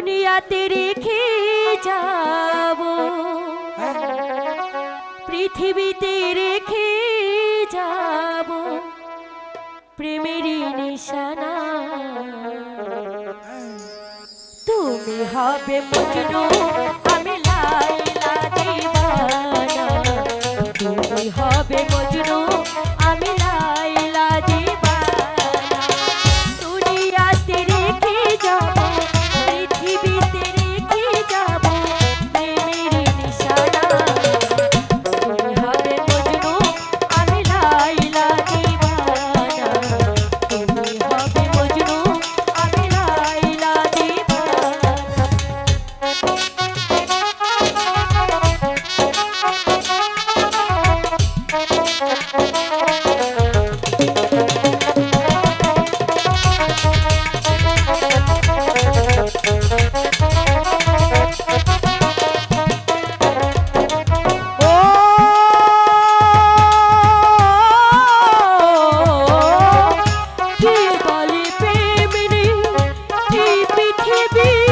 দুনিয়াতে রেখে যাব। পৃথিবীতে রেখে যাব। প্রেমেরই নিশানা। তুমি হবে মজনু, আমি লাইলা দিবানা। তুমি হবে মজনু, আমি যদি